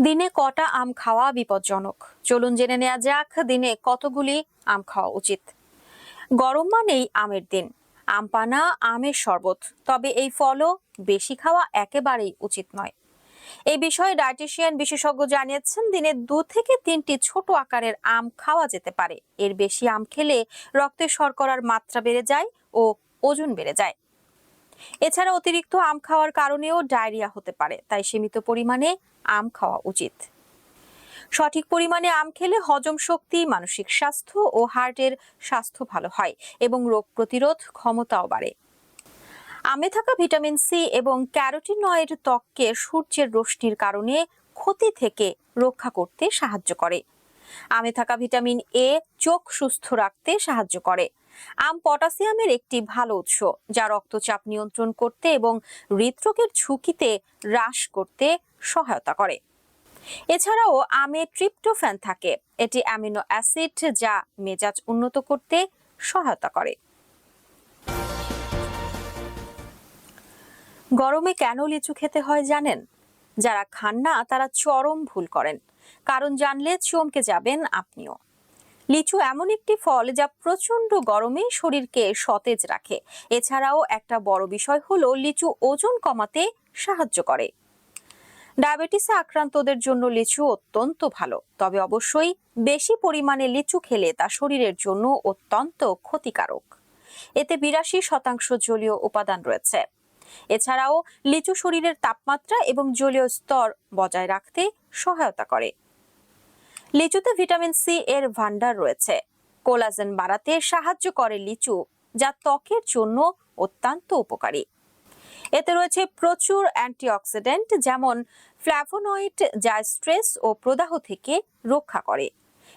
দিনে কটা আম খাওয়া বিপজ্জনক? চলুন জেনে নেওয়া যাক দিনে কতগুলি আম খাওয়া উচিত। গরম মানেই আমের দিন। আম পানা আমের শরবত, তবে এই ফলও বেশি খাওয়া একেবারেই উচিত নয়। এই বিষয়ে ডায়েটিশিয়ান বিশেষজ্ঞ জানিয়েছেন, দিনে দু থেকে তিনটি ছোট আকারের আম খাওয়া যেতে পারে। এর বেশি আম খেলে রক্তে শর্করার মাত্রা বেড়ে যায় ও ওজন বেড়ে যায়। এছাড়া অতিরিক্ত আম খাওয়ার কারণেও ডায়রিয়া হতে পারে, তাই সীমিত পরিমাণে আম খাওয়া উচিত। সঠিক পরিমাণে আম খেলে হজম শক্তি, মানসিক স্বাস্থ্য ও হার্টের স্বাস্থ্য ভালো হয় এবং রোগ প্রতিরোধ ক্ষমতাও বাড়ে। আমে থাকা ভিটামিন সি এবং ক্যারোটিনয়েড ত্বককে সূর্যের রশ্মির কারণে ক্ষতি থেকে রক্ষা করতে সাহায্য করে। আমে থাকা ভিটামিন এ চোখ সুস্থ রাখতে সাহায্য করে। আম পটাশিয়ামের একটি ভালো উৎস, যা রক্তচাপ নিয়ন্ত্রণ করতে এবং হৃদরোগের ঝুঁকিতে হ্রাস করতে সহায়তা করে। এছাড়াও আমে ট্রিপ্টোফ্যান থাকে। এটি অ্যামিনো অ্যাসিড যা মেজাজ উন্নত করতে সহায়তা করে। গরমে কেন লিচু খেতে হয় জানেন? যারা খান না, তারা চরম ভুল করেন। কারণ জানলে চমকে যাবেন আপনিও। লিচু এমন একটি ফল যা প্রচণ্ড গরমে শরীরকে সতেজ রাখে। এছাড়াও একটা বড় বিষয় হলো লিচু ওজন কমাতে সাহায্য করে। ডায়াবেটিসে আক্রান্তদের জন্য লিচু অত্যন্ত ভালো, তবে অবশ্যই বেশি পরিমাণে লিচু খেলে তা শরীরের জন্য অত্যন্ত ক্ষতিকারক। এতে বিরাশি শতাংশ জলীয় উপাদান রয়েছে। এছাড়াও লিচু শরীরের তাপমাত্রা এবং জলীয় স্তর বজায় রাখতে সহায়তা করে। লিচুতে ভিটামিন সি এর ভান্ডার রয়েছে। কোলাজেন বাড়াতে সাহায্য করে লিচু, যা ত্বকের জন্য অত্যন্ত উপকারী। এতে রয়েছে প্রচুর অ্যান্টিঅক্সিডেন্ট, যেমন ফ্ল্যাভোনয়েড যা স্ট্রেস ও প্রদাহ থেকে রক্ষা করে।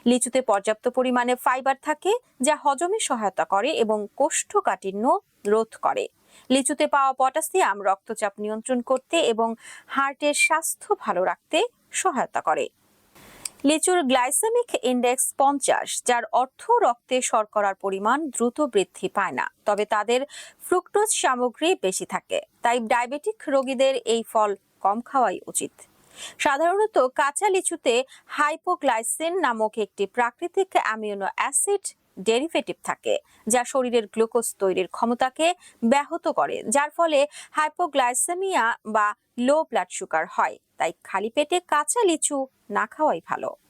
লিচুতে পর্যাপ্ত পরিমাণে ফাইবার থাকে, যা হজমে সহায়তা করে এবং কোষ্ঠকাঠিন্য রোধ করে। লিচুতে পাওয়া পটাশিয়াম রক্তচাপ নিয়ন্ত্রণ করতে এবং হার্টের স্বাস্থ্য ভালো রাখতে সহায়তা করে। লিচুর গ্লাইসেমিক ইন্ডেক্স পঞ্চাশ, যার অর্থ রক্তে শর্করার পরিমাণ দ্রুত বৃদ্ধি পায় না, তবে তাদের ফ্রুক্টোজ সামগ্রী বেশি থাকে, তাই ডায়াবেটিক রোগীদের এই ফল কম খাওয়াই উচিত। সাধারণত কাঁচা লিচুতে হাইপোগ্লাইসিন নামক একটি প্রাকৃতিক অ্যামিউনো অ্যাসিড ডেরিভেটিভ থাকে, যা শরীরের গ্লুকোজ তৈরির ক্ষমতাকে ব্যাহত করে, যার ফলে হাইপোগ্লাইসেমিয়া বা লো ব্লাড সুগার হয়। তাই খালি পেটে কাঁচা লিচু না খাওয়াই ভালো।